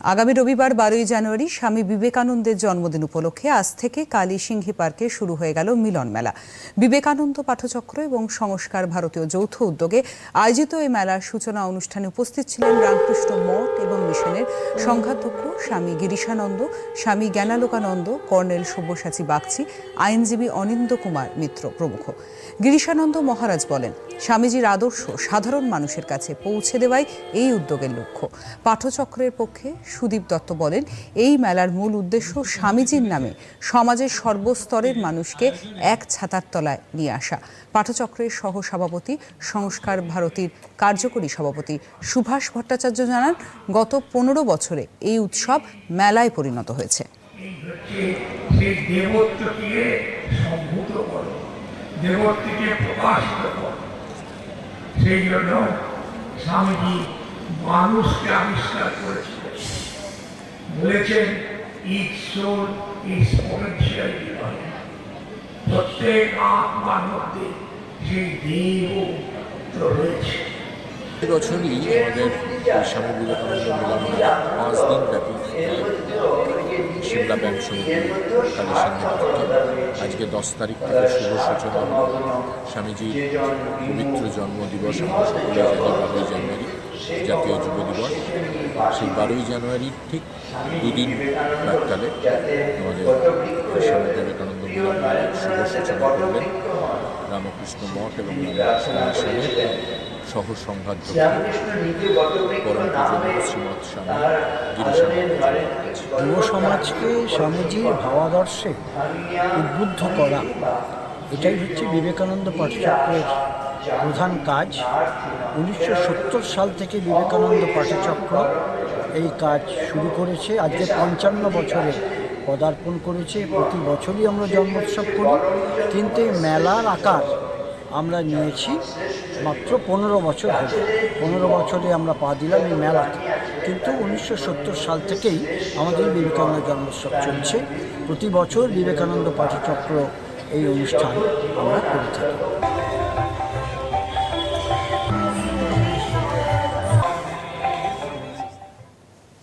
আগামী রবিবার বারোই জানুয়ারি স্বামী বিবেকানন্দের জন্মদিন উপলক্ষে আজ থেকে কালী সিংহী পার্কে শুরু হয়ে গেল মিলন মেলা। বিবেকানন্দ পাঠচক্র এবং সংস্কার ভারতীয় যৌথ উদ্যোগে আয়োজিত এই মেলার সূচনা অনুষ্ঠানে উপস্থিত ছিলেন রামকৃষ্ণ মঠ এবং মিশনের সংঘাধ্যক্ষ স্বামী গিরিশানন্দ, স্বামী জ্ঞানালোকানন্দ, কর্নেল সব্যসাচী বাগচি, আইনজীবী অনিন্দ কুমার মিত্র প্রমুখ। গিরিশানন্দ মহারাজ বলেন, স্বামীজির আদর্শ সাধারণ মানুষের কাছে পৌঁছে দেওয়াই এই উদ্যোগের লক্ষ্য। পাঠচক্রের পক্ষে সুদীপ দত্ত বলেন, এই মেলার মূল উদ্দেশ্য স্বামীজির নামে সমাজের সর্বস্তরের মানুষকে এক ছাতার তলায় নিয়ে আসা। পাঠচক্রের সহ সভাপতি সংস্কার ভারতীর কার্যকরী সভাপতি সুভাষ ভট্টাচার্য জানান, গত পনেরো বছরে এই উৎসব মেলায় পরিণত হয়েছে। সেই জন্য স্বামীজি মানুষকে আবিষ্কার করেছিলেন। বলেছেন ডিভাইন প্রত্যেক আত্মার মধ্যে সেই দেব রয়েছে। বছরই আমাদের স্বামী বিবেকানন্দ পাঁচ দিন ব্যাপী কালী সিংহ আজকে দশ তারিখ থেকে শুভ সূচনা। স্বামীজির পবিত্র জন্মদিবস। আমরা সকলে জানুয়ারি। জাতীয় যুব দিবস, সেই বারোই জানুয়ারির ঠিক দুদিন প্রাককালে আমাদের স্বামী বিবেকানন্দ শুভ সূচনা করলেন রামকৃষ্ণ মঠ এবং রামকৃষ্ণ সহ সংঘাত পরম পূজনীয় যুব সমাজকে স্বামীজির ভাবাদর্শে উদ্বুদ্ধ করা। এটাই হচ্ছে বিবেকানন্দ পাঠচক্রের প্রধান কাজ উনিশশো সত্তর সাল থেকে বিবেকানন্দ পাঠচক্র এই কাজ শুরু করেছে, আজকে পঞ্চান্ন বছরে পদার্পণ করেছে। প্রতি বছরই আমরা জন্মোৎসব করি। কিন্তু এই মেলার আকার আমরা নিয়েছি মাত্র পনেরো বছর হলো। পনেরো বছরে আমরা পা দিলাম এই মেলাতে কিন্তু উনিশশো সত্তর সাল থেকেই আমাদের বিবেকানন্দ জন্মোৎসব চলছে। প্রতি বছর বিবেকানন্দ পাঠচক্র এই অনুষ্ঠান আমরা করে থাকি।